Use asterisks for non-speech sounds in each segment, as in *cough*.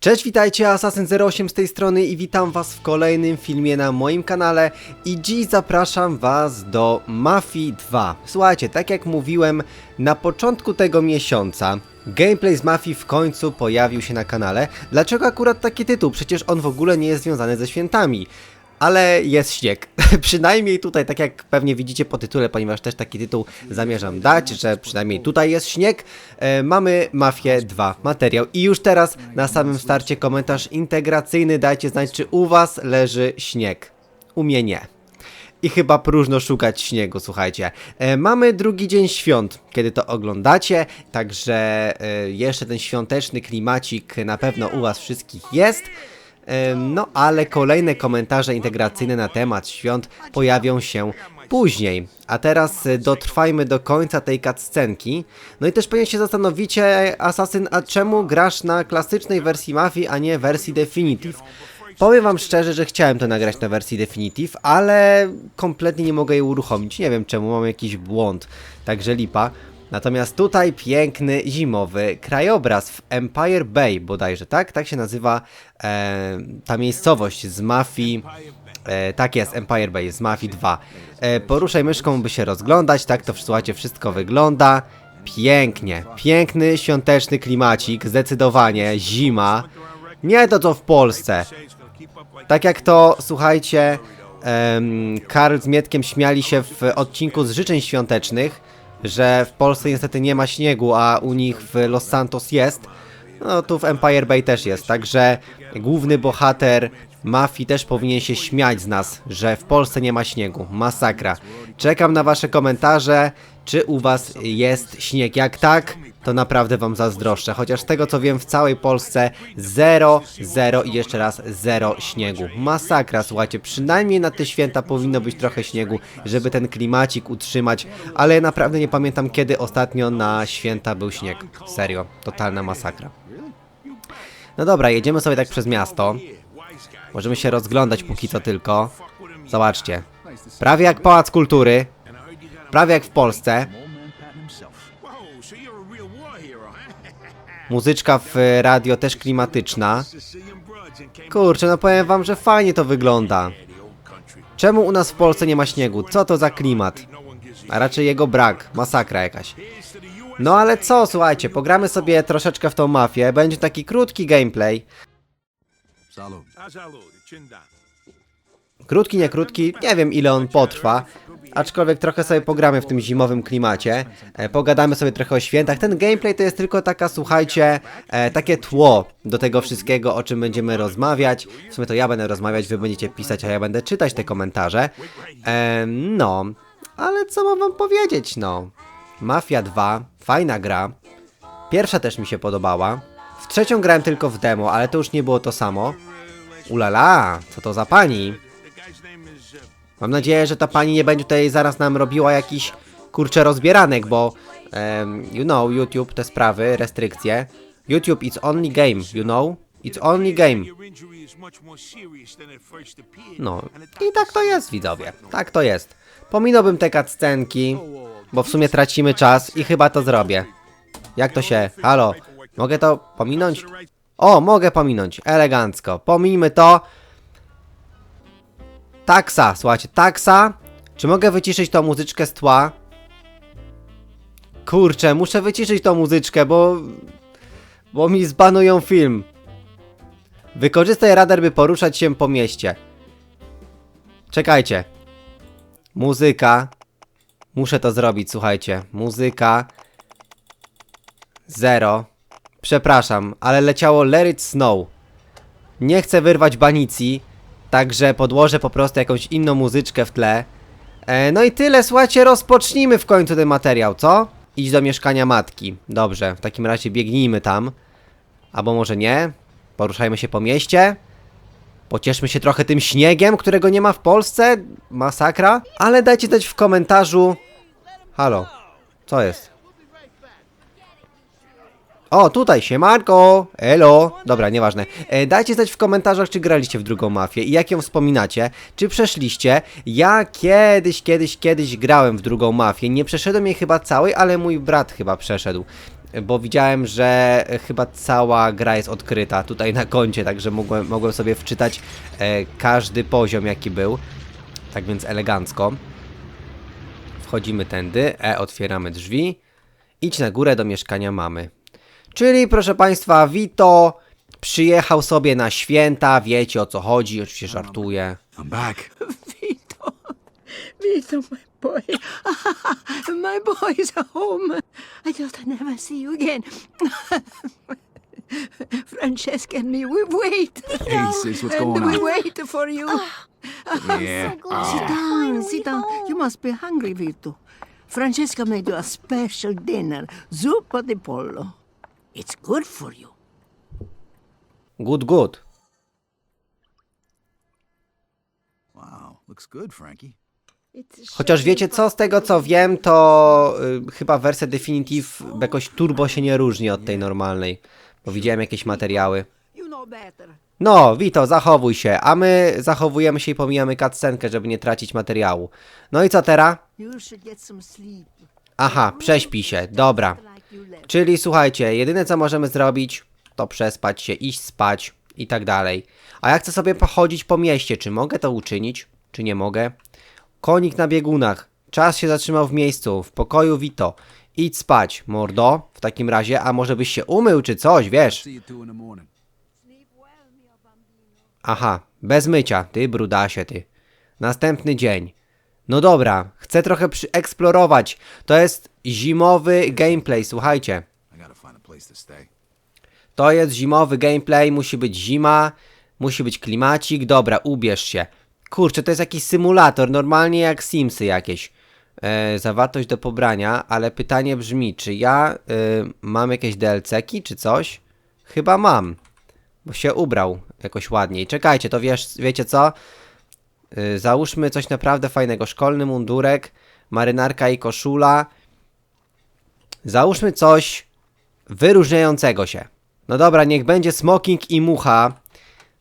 Cześć, witajcie, Assassin08 z tej strony i witam was w kolejnym filmie na moim kanale i dziś zapraszam was do Mafii 2. Słuchajcie, tak jak mówiłem na początku tego miesiąca, gameplay z Mafii w końcu pojawił się na kanale. Dlaczego akurat taki tytuł? Przecież on w ogóle nie jest związany ze świętami. Ale jest śnieg. *laughs* przynajmniej tutaj, tak jak pewnie widzicie po tytule, ponieważ też taki tytuł zamierzam dać, że przynajmniej tutaj jest śnieg. E, mamy Mafię 2 materiał. I już teraz na samym starcie komentarz integracyjny. Dajcie znać, czy u was leży śnieg. U mnie nie. I chyba próżno szukać śniegu, słuchajcie. E, mamy drugi dzień świąt, kiedy to oglądacie, także e, jeszcze ten świąteczny klimacik na pewno u was wszystkich jest. Em, No, ale kolejne komentarze integracyjne na temat świąt pojawią się później. A teraz y, dotrwajmy do końca tej cutscenki. No i też pewnie się zastanowicie, Assassin, a czemu grasz na klasycznej wersji Mafii, a nie wersji Definitive? Powiem wam szczerze, że chciałem to nagrać na wersji Definitive, ale kompletnie nie mogę jej uruchomić. Nie wiem czemu, mam jakiś błąd, także lipa. Natomiast tutaj piękny zimowy krajobraz w Empire Bay bodajże, tak? Tak się nazywa e, ta miejscowość z Mafii. E, tak jest, Empire Bay z Mafii 2. E, poruszaj myszką, by się rozglądać, tak to słuchajcie, wszystko wygląda. Pięknie, piękny świąteczny klimacik, zdecydowanie, zima. Nie to co w Polsce. Tak jak to, słuchajcie, em, Karl z Mietkiem śmiali się w odcinku z życzeń świątecznych, że w Polsce niestety nie ma śniegu, a u nich w Los Santos jest. No tu w Empire Bay też jest, także główny bohater mafii też powinien się śmiać z nas, że w Polsce nie ma śniegu. Masakra. Czekam na wasze komentarze, czy u was jest śnieg. Jak tak, to naprawdę wam zazdroszczę. Chociaż z tego co wiem w całej Polsce 0, 0 i jeszcze raz 0 śniegu. Masakra, słuchajcie, przynajmniej na te święta powinno być trochę śniegu, żeby ten klimacik utrzymać, ale naprawdę nie pamiętam kiedy ostatnio na święta był śnieg. Serio, totalna masakra. No dobra, jedziemy sobie tak przez miasto. Możemy się rozglądać póki co tylko. Zobaczcie. Prawie jak Pałac Kultury. Prawie jak w Polsce. Muzyczka w e, radio też klimatyczna. Kurczę, no powiem wam, że fajnie to wygląda. Czemu u nas w Polsce nie ma śniegu? Co to za klimat? A raczej jego brak. Masakra jakaś. No ale co, słuchajcie, pogramy sobie troszeczkę w tą mafię. Będzie taki krótki gameplay. Krótki, nie krótki, nie wiem ile on potrwa. Aczkolwiek trochę sobie pogramy w tym zimowym klimacie. E, pogadamy sobie trochę o świętach. Ten gameplay to jest tylko taka, słuchajcie, e, takie tło do tego wszystkiego, o czym będziemy rozmawiać. W sumie to ja będę rozmawiać, wy będziecie pisać, a ja będę czytać te komentarze. E, no, ale co mam wam powiedzieć, no. Mafia 2, fajna gra. Pierwsza też mi się podobała. W trzecią grałem tylko w demo, ale to już nie było to samo. Ulala, co to za pani? Mam nadzieję, że ta pani nie będzie tutaj zaraz nam robiła jakiś kurczę rozbieranek, bo em, you know, YouTube te sprawy, restrykcje. YouTube it's only game, you know? It's only game. No i tak to jest widzowie, tak to jest. Pominąłbym te cutscenki, bo w sumie tracimy czas i chyba to zrobię. Jak to się, halo, mogę to pominąć? O, mogę pominąć, elegancko, pominijmy to. Taksa, słuchajcie, taksa. Czy mogę wyciszyć tą muzyczkę z tła? Kurczę, muszę wyciszyć tą muzyczkę, bo... Bo mi zbanują film. Wykorzystaj radar, by poruszać się po mieście. Czekajcie. Muzyka. Muszę to zrobić, słuchajcie. Muzyka. Zero. Przepraszam, ale leciało Let It Snow. Nie chcę wyrwać banicji, także podłożę po prostu jakąś inną muzyczkę w tle. E, no i tyle, słuchajcie, rozpocznijmy w końcu ten materiał, co? Idź do mieszkania matki. Dobrze, w takim razie biegnijmy tam. Albo może nie. Poruszajmy się po mieście. Pocieszmy się trochę tym śniegiem, którego nie ma w Polsce. Masakra. Ale dajcie znać w komentarzu. Halo. Co jest? O, tutaj, siemanko, elo. Dobra, nieważne. E, dajcie znać w komentarzach, czy graliście w drugą mafię i jak ją wspominacie, czy przeszliście. Ja kiedyś, kiedyś, kiedyś grałem w drugą mafię. Nie przeszedłem jej chyba całej, ale mój brat chyba przeszedł. bo widziałem, że chyba cała gra jest odkryta tutaj na koncie, także mogłem, mogłem sobie wczytać e, każdy poziom jaki był. Tak więc elegancko. Wchodzimy tędy, E, otwieramy drzwi. Idź na górę do mieszkania mamy. Czyli proszę Państwa, Vito przyjechał sobie na święta, wiecie o co chodzi, oczywiście żartuje. I'm back. *laughs* Vito, Vito, my boy. *laughs* my boy's home. I thought I'd never see you again. *laughs* Francesca and me, we wait. Hey, sis, what's going we on? wait for you. Yeah. sit down, sit down. You must be hungry, Vito. Francesca made you a special dinner, zuppa di pollo. It's good for you. Good, good. Wow, looks good, Frankie. Chociaż wiecie co, z tego co wiem, to y, chyba wersja Definitive jakoś turbo się nie różni od tej normalnej. Bo widziałem jakieś materiały. You know better. No, Vito, zachowuj się, a my zachowujemy się i pomijamy cutscenkę, żeby nie tracić materiału. No i co teraz? You should get some sleep. Aha, prześpi się, dobra. Czyli słuchajcie, jedyne co możemy zrobić, to przespać się, iść spać i tak dalej. A ja chcę sobie pochodzić po mieście, czy mogę to uczynić, czy nie mogę? Konik na biegunach, czas się zatrzymał w miejscu, w pokoju Vito. Idź spać, mordo, w takim razie, a może byś się umył, czy coś, wiesz? Aha, bez mycia, ty brudasie, ty. Następny dzień. No dobra, chcę trochę przyeksplorować. To jest zimowy gameplay, słuchajcie. To jest zimowy gameplay, musi być zima, musi być klimacik. Dobra, ubierz się. Kurczę, to jest jakiś symulator, normalnie jak Simsy jakieś. E, zawartość do pobrania, ale pytanie brzmi, czy ja e, mam jakieś DLC-ki czy coś? Chyba mam, bo się ubrał jakoś ładniej. Czekajcie, to wiesz, wiecie co? E, załóżmy coś naprawdę fajnego. Szkolny mundurek, marynarka i koszula. Załóżmy coś wyróżniającego się. No dobra, niech będzie smoking i mucha.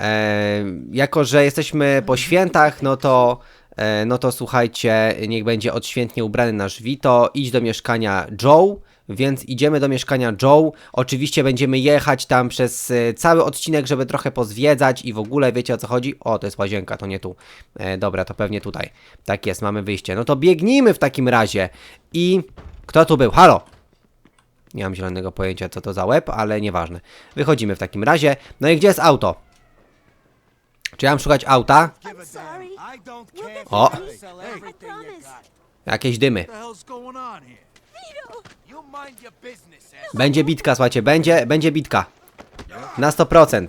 E, jako, że jesteśmy po świętach, no to, e, no to słuchajcie, niech będzie odświętnie ubrany nasz Vito. Idź do mieszkania Joe, więc idziemy do mieszkania Joe. Oczywiście będziemy jechać tam przez e, cały odcinek, żeby trochę pozwiedzać i w ogóle wiecie o co chodzi. O, to jest łazienka, to nie tu. E, dobra, to pewnie tutaj. Tak jest, mamy wyjście. No to biegnijmy w takim razie. I kto tu był? Halo! Nie mam zielonego pojęcia, co to za łeb, ale nieważne. Wychodzimy w takim razie. No i gdzie jest auto? Czy ja mam szukać auta? O, jakieś dymy. Będzie bitka, słuchajcie, będzie, będzie bitka. Na 100%.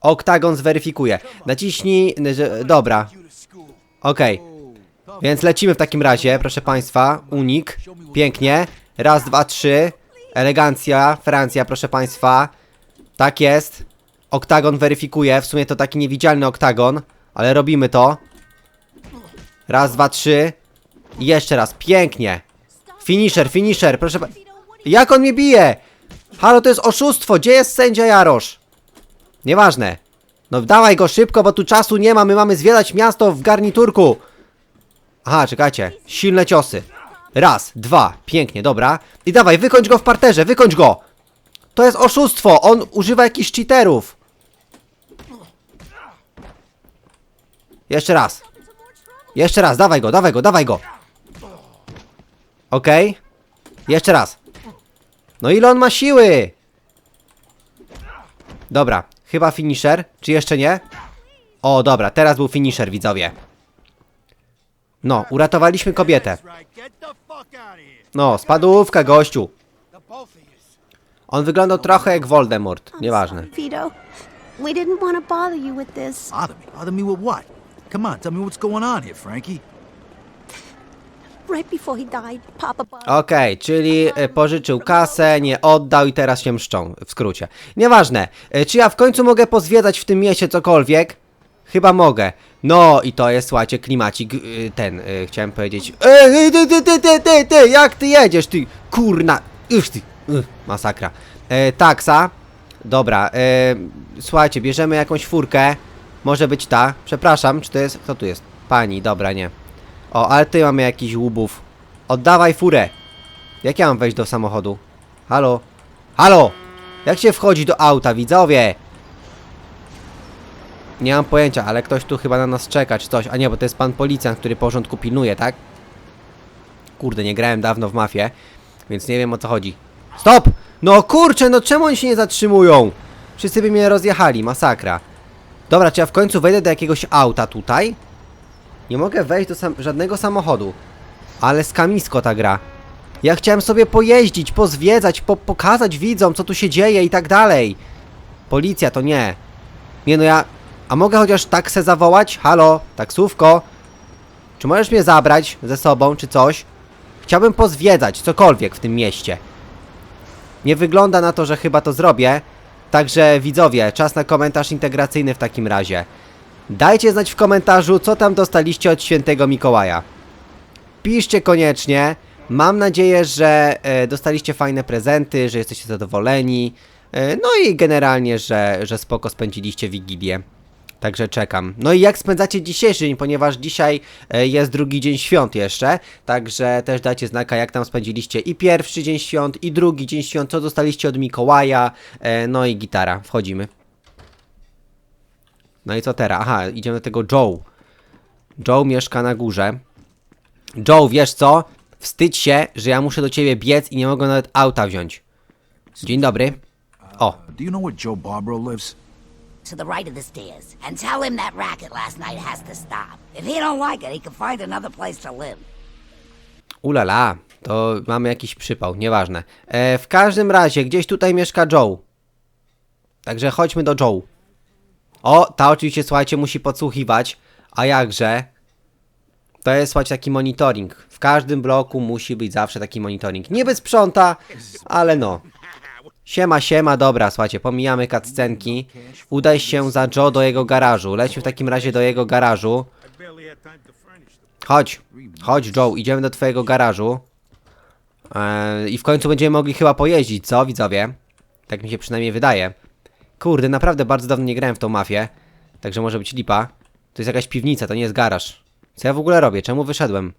Oktagon zweryfikuje. Naciśnij, że- dobra, okej. Więc lecimy w takim razie, proszę państwa. Unik, pięknie. Raz, dwa, trzy. Elegancja, Francja, proszę państwa. Tak jest. Oktagon weryfikuje. W sumie to taki niewidzialny oktagon, ale robimy to. Raz, dwa, trzy. I jeszcze raz, pięknie. Finisher, finisher, proszę pa... Jak on mnie bije? Halo, to jest oszustwo. Gdzie jest sędzia Jarosz? Nieważne. No dawaj go szybko, bo tu czasu nie ma. My mamy zwiedzać miasto w garniturku. Aha, czekajcie. Silne ciosy. Raz, dwa. Pięknie, dobra. I dawaj, wykończ go w parterze, wykończ go. To jest oszustwo. On używa jakichś cheaterów. Jeszcze raz. Jeszcze raz, dawaj go, dawaj go, dawaj go. Okej. Jeszcze raz. No ile on ma siły? Dobra, chyba finisher. Czy jeszcze nie? O, dobra, teraz był finisher, widzowie. No, uratowaliśmy kobietę. No, spadłówka, gościu. On wyglądał trochę jak Voldemort. Nieważne. Vito, we didn't want to bother you with this. Bother me? Bother me with what? Come on, tell me what's going on here, Frankie. Right. Okej, czyli e, pożyczył kasę, nie oddał i teraz się mszczą, w skrócie. Nieważne, e, czy ja w końcu mogę pozwiedzać w tym mieście cokolwiek? Chyba mogę. No i to jest, słuchajcie, klimacik, y, ten, chciałem powiedzieć... Ej, ty, ty, ty, ty, ty, ty, jak ty jedziesz, ty, kurna, już ty, y, masakra. E, taksa, dobra, e, słuchajcie, bierzemy jakąś furkę, może być ta, przepraszam, czy to jest, kto tu jest? Pani, dobra, nie. O, ale ty mamy jakiś łubów. Oddawaj furę. Jak ja mam wejść do samochodu? Halo? Halo! Jak się wchodzi do auta, widzowie? Nie mam pojęcia, ale ktoś tu chyba na nas czeka, czy coś. A nie, bo to jest pan policjant, który porządku pilnuje, tak? Kurde, nie grałem dawno w mafię, więc nie wiem o co chodzi. Stop! No kurczę, no czemu oni się nie zatrzymują? Wszyscy by mnie rozjechali, masakra. Dobra, czy ja w końcu wejdę do jakiegoś auta tutaj? Nie mogę wejść do sam żadnego samochodu. Ale skamisko ta gra. Ja chciałem sobie pojeździć, pozwiedzać, po pokazać widzom, co tu się dzieje i tak dalej. Policja to nie. Nie no ja... A mogę chociaż taksę zawołać? Halo, taksówko? Czy możesz mnie zabrać ze sobą, czy coś? Chciałbym pozwiedzać cokolwiek w tym mieście. Nie wygląda na to, że chyba to zrobię. Także widzowie, czas na komentarz integracyjny w takim razie. Dajcie znać w komentarzu, co tam dostaliście od świętego Mikołaja. Piszcie koniecznie. Mam nadzieję, że e, dostaliście fajne prezenty, że jesteście zadowoleni. E, no i generalnie, że, że spoko spędziliście Wigilię. Także czekam. No i jak spędzacie dzisiejszy dzień, ponieważ dzisiaj e, jest drugi dzień świąt jeszcze. Także też dajcie znaka, jak tam spędziliście i pierwszy dzień świąt, i drugi dzień świąt, co dostaliście od Mikołaja. No i gitara. Wchodzimy. No i co teraz? Aha, idziemy do tego Joe. Joe mieszka na górze. Joe, wiesz co? Wstydź się, że ja muszę do ciebie biec i nie mogę nawet auta wziąć. Dzień dobry. O, Do you know where Joe Barbaro lives? to the right of the stairs and tell him that racket last night has to stop. If he don't like it, he can find another place to live. ulala, to mamy jakiś przypał, nieważne. E, w każdym razie, gdzieś tutaj mieszka Joe. Także chodźmy do Joe. O, ta oczywiście, słuchajcie, musi podsłuchiwać. A jakże? To jest, słuchajcie, taki monitoring. W każdym bloku musi być zawsze taki monitoring. Niby sprząta, ale no. Siema, siema, dobra, słuchajcie, pomijamy cutscenki. Udaj się za Joe do jego garażu. Lećmy w takim razie do jego garażu. Chodź, chodź Joe, idziemy do twojego garażu. Eee, I w końcu będziemy mogli chyba pojeździć, co widzowie? Tak mi się przynajmniej wydaje. Kurde, naprawdę bardzo dawno nie grałem w tą mafię. Także może być lipa. To jest jakaś piwnica, to nie jest garaż. Co ja w ogóle robię? Czemu wyszedłem?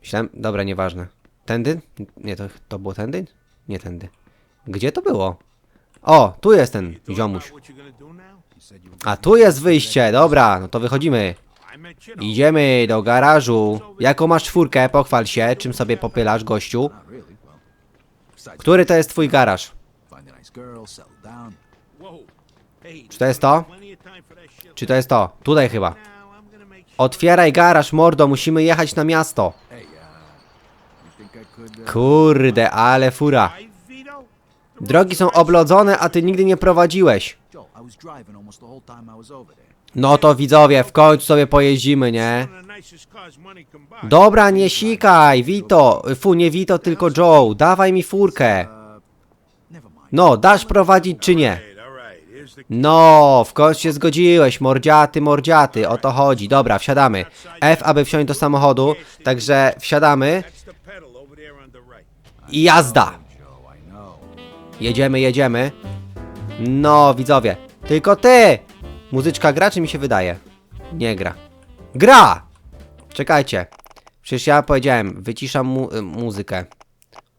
Myślałem... Dobra, nieważne. Tędy? Nie, to, to było tędy? Nie tędy. Gdzie to było? O, tu jest ten ziomuś. A tu jest wyjście, dobra, no to wychodzimy. Idziemy do garażu. Jaką masz czwórkę? Pochwal się, czym sobie popylasz, gościu. Który to jest twój garaż? Czy to jest to? Czy to jest to? Tutaj chyba. Otwieraj garaż, mordo, musimy jechać na miasto. Kurde, ale fura. Drogi są oblodzone, a ty nigdy nie prowadziłeś. No to widzowie, w końcu sobie pojeździmy, nie? Dobra, nie sikaj, Vito. Fu, nie Vito, tylko Joe. Dawaj mi furkę. No, dasz prowadzić czy nie? No, w końcu się zgodziłeś, mordziaty, mordziaty, o to chodzi. Dobra, wsiadamy. F, aby wsiąść do samochodu, także wsiadamy i jazda. Jedziemy, jedziemy. No, widzowie, tylko ty! Muzyczka gra, czy mi się wydaje? Nie gra. Gra! Czekajcie. Przecież ja powiedziałem, wyciszam mu muzykę.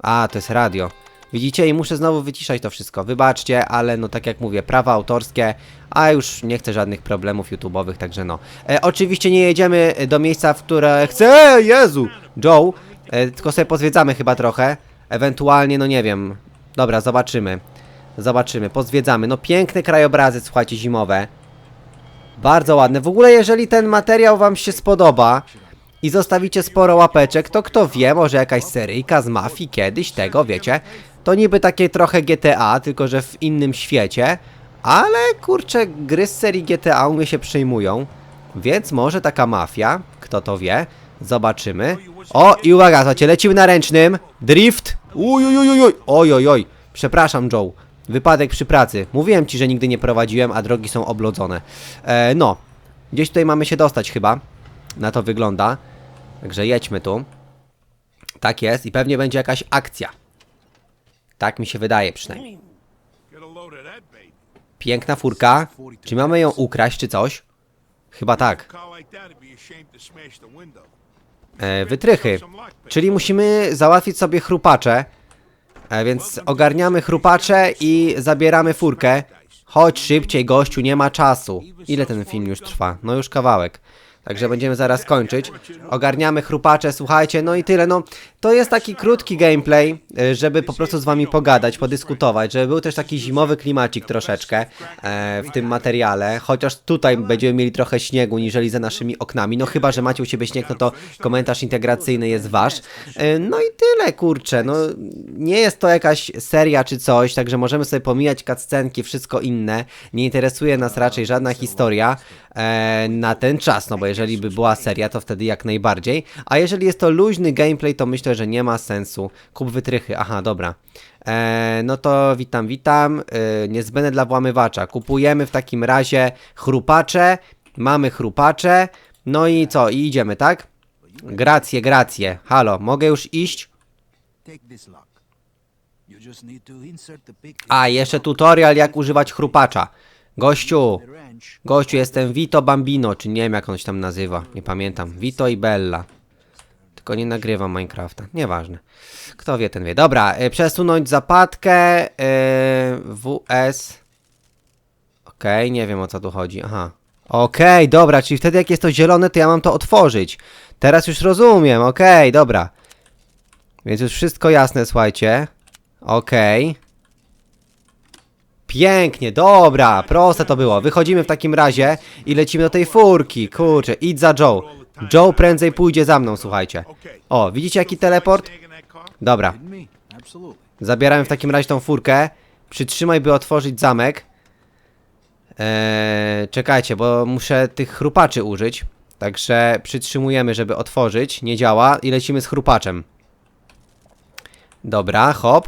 A, to jest radio. Widzicie, i muszę znowu wyciszać to wszystko. Wybaczcie, ale no tak jak mówię, prawa autorskie, a już nie chcę żadnych problemów YouTube'owych, także no. E, oczywiście nie jedziemy do miejsca, w które chcę, Jezu! Joe, e, tylko sobie pozwiedzamy chyba trochę. Ewentualnie, no nie wiem. Dobra, zobaczymy. Zobaczymy, pozwiedzamy. No piękne krajobrazy, słuchajcie, zimowe. Bardzo ładne. W ogóle, jeżeli ten materiał Wam się spodoba i zostawicie sporo łapeczek, to kto wie, może jakaś seryjka z mafii kiedyś, tego wiecie. To niby takie trochę GTA, tylko że w innym świecie. Ale kurczę, gry z serii GTA mnie się przyjmują. Więc może taka mafia, kto to wie. Zobaczymy. O, i uwaga, słuchajcie, lecimy na ręcznym. Drift. Uj, uj, uj, uj, oj, oj, oj. Przepraszam, Joe. Wypadek przy pracy. Mówiłem ci, że nigdy nie prowadziłem, a drogi są oblodzone. E, no, gdzieś tutaj mamy się dostać chyba. Na to wygląda. Także jedźmy tu. Tak jest i pewnie będzie jakaś akcja. Tak mi się wydaje przynajmniej. Piękna furka. Czy mamy ją ukraść czy coś? Chyba tak. E, wytrychy. Czyli musimy załatwić sobie chrupacze. E, więc ogarniamy chrupacze i zabieramy furkę. Chodź szybciej, gościu, nie ma czasu. Ile ten film już trwa? No już kawałek. Także będziemy zaraz kończyć. Ogarniamy chrupacze, słuchajcie, no i tyle. No, to jest taki krótki gameplay, e, żeby po prostu z wami pogadać, podyskutować, żeby był też taki zimowy klimacik troszeczkę e, w tym materiale. Chociaż tutaj będziemy mieli trochę śniegu, niżeli za naszymi oknami. No chyba, że macie u siebie śnieg, no to komentarz integracyjny jest wasz. E, no i tyle, kurczę. No, nie jest to jakaś seria czy coś, także możemy sobie pomijać cutscenki, wszystko inne. Nie interesuje nas raczej żadna historia e, na ten czas, no bo jeżeli by była seria, to wtedy jak najbardziej. A jeżeli jest to luźny gameplay, to myślę, że nie ma sensu. Kup wytrychy, aha, dobra. E, no to witam, witam. E, niezbędne dla włamywacza. Kupujemy w takim razie chrupacze. Mamy chrupacze. No i co? I idziemy, tak? Gracje, gracje. Halo, mogę już iść? A, jeszcze tutorial jak używać chrupacza. Gościu, gościu, jestem Vito Bambino, czy nie wiem jak on się tam nazywa. Nie pamiętam. Vito i Bella. Tylko nie nagrywam Minecrafta. Nieważne. Kto wie, ten wie. Dobra, y, przesunąć zapadkę. Y, WS. Okej, nie wiem o co tu chodzi. Aha. Okej, dobra, czyli wtedy jak jest to zielone, to ja mam to otworzyć. Teraz już rozumiem, okej, dobra. Więc już wszystko jasne, słuchajcie. Okej. Pięknie, dobra, proste to było. Wychodzimy w takim razie i lecimy do tej furki. Kurczę, idź za Joe. Joe prędzej pójdzie za mną, słuchajcie. O, widzicie jaki teleport? Dobra, zabieramy w takim razie tą furkę. Przytrzymaj, by otworzyć zamek. Eee, czekajcie, bo muszę tych chrupaczy użyć. Także przytrzymujemy, żeby otworzyć. Nie działa i lecimy z chrupaczem. Dobra, hop.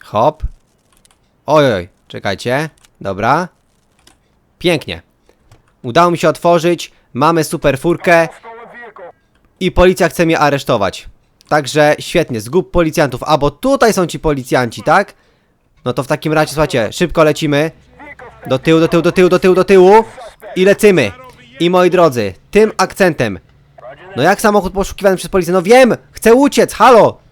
Hop. Oj, oj, czekajcie. Dobra. Pięknie. Udało mi się otworzyć. Mamy super furkę. I policja chce mnie aresztować. Także świetnie, zgub policjantów. A bo tutaj są ci policjanci, tak? No to w takim razie, słuchajcie, szybko lecimy. Do tyłu, do tyłu, do tyłu, do tyłu, do tyłu. I lecimy. I moi drodzy, tym akcentem. No jak samochód poszukiwany przez policję? No wiem! Chcę uciec! Halo!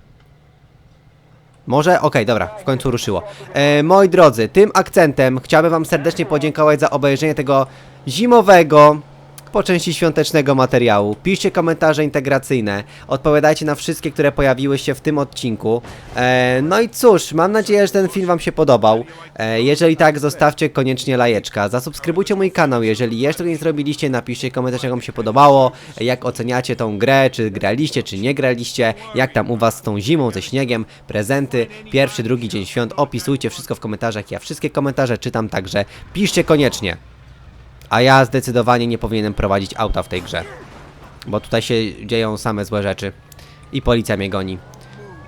Może? Okej, dobra, w końcu ruszyło. E, moi drodzy, tym akcentem chciałbym Wam serdecznie podziękować za obejrzenie tego zimowego, po części świątecznego materiału. Piszcie komentarze integracyjne, odpowiadajcie na wszystkie, które pojawiły się w tym odcinku. E, no i cóż, mam nadzieję, że ten film Wam się podobał. E, jeżeli tak, zostawcie koniecznie lajeczka. Zasubskrybujcie mój kanał, jeżeli jeszcze nie zrobiliście, napiszcie komentarz, jak Wam się podobało, jak oceniacie tą grę, czy graliście, czy nie graliście, jak tam u Was z tą zimą, ze śniegiem, prezenty, pierwszy, drugi dzień świąt, opisujcie wszystko w komentarzach, ja wszystkie komentarze czytam, także piszcie koniecznie. A ja zdecydowanie nie powinienem prowadzić auta w tej grze. Bo tutaj się dzieją same złe rzeczy. I policja mnie goni.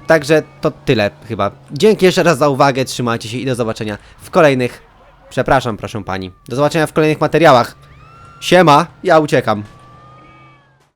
Także to tyle chyba. Dzięki jeszcze raz za uwagę, trzymajcie się i do zobaczenia w kolejnych... Przepraszam, proszę pani. Do zobaczenia w kolejnych materiałach. Siema, ja uciekam.